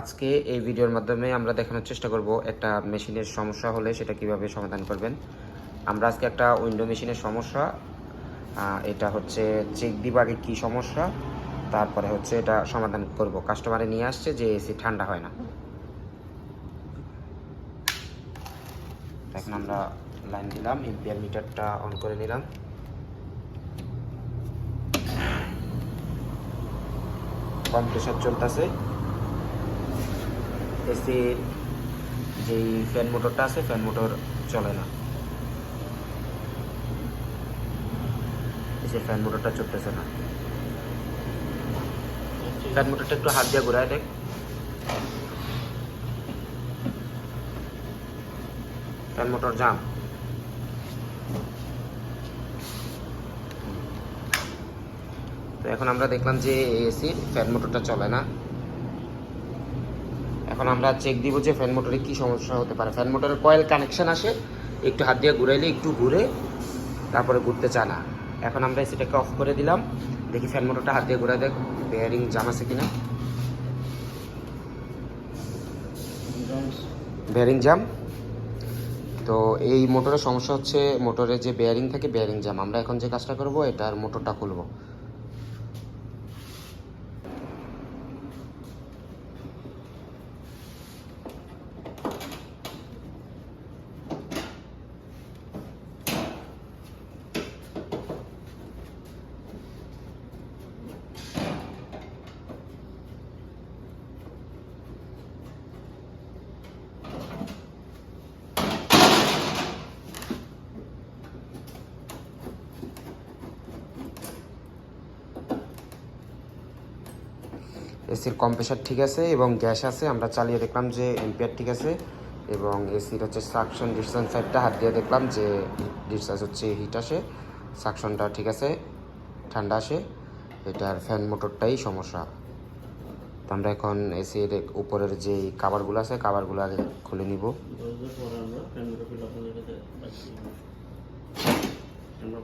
আজকে এই ভিডিওর মাধ্যমে আমরা দেখানোর চেষ্টা করব একটা মেশিনের সমস্যা হলে সেটা কীভাবে সমাধান করবেন। আমরা আজকে একটা উইন্ডো মেশিনের সমস্যা এটা হচ্ছে চেক দিব আগে কী সমস্যা, তারপরে হচ্ছে এটা সমাধান করব। কাস্টমারে নিয়ে আসছে যে এসি ঠান্ডা হয় না। এখন আমরা লাইন দিলাম এম্পিয়ার মিটারটা অন করে নিলাম। কম্প্রেসার চলতেছে। এসির যেই ফ্যান মোটরটা আছে ফ্যান মোটর চলে না। যে ফ্যান মোটরটা চলতেছে না। ফ্যান মোটরটা একটু হাত দিয়ে ঘুরায় দেখ। ফ্যান মোটর জাম তো এখন আমরা দেখলাম যে এসির ফ্যান মোটরটা চলে না। এখন আমরা চেক দিব যে ফ্যান মোটরে কি সমস্যা হতে পারে। ফ্যান মোটরের কয়েল কানেকশন আসে, একটু হাত দিয়ে ঘুরাইলে একটু ঘুরে তারপরে ঘুরতে চা না। এখন আমরা সেটাকে অফ করে দিলাম। দেখি ফ্যান মোটরটা হাত দিয়ে ঘুরাই দেখ বেয়ারিং জাম আছে কিনা। বেয়ারিং জাম তো এই মোটরের সমস্যা হচ্ছে মোটরে যে বেয়ারিং থাকে বেয়ারিং জাম আমরা এখন যে কাজটা করব, এটার মোটরটা খুলবো। এসির কম্প্রেসার ঠিক আছে এবং গ্যাস আছে। আমরা চালিয়ে দেখলাম যে এম্পিয়ার ঠিক আছে এবং এসির হচ্ছে সাকশন ডিসচার্জ সাইডটা হাত দিয়ে দেখলাম যে ডিসচার্জ হচ্ছে হিট আসে। সাকশনটা ঠিক আছে, ঠান্ডা আসে। এটার ফ্যান মোটরটাই সমস্যা। তো আমরা এখন এসির উপরের যে কাভারগুলো আছে কাভারগুলো আগে খুলে নিব। আমরা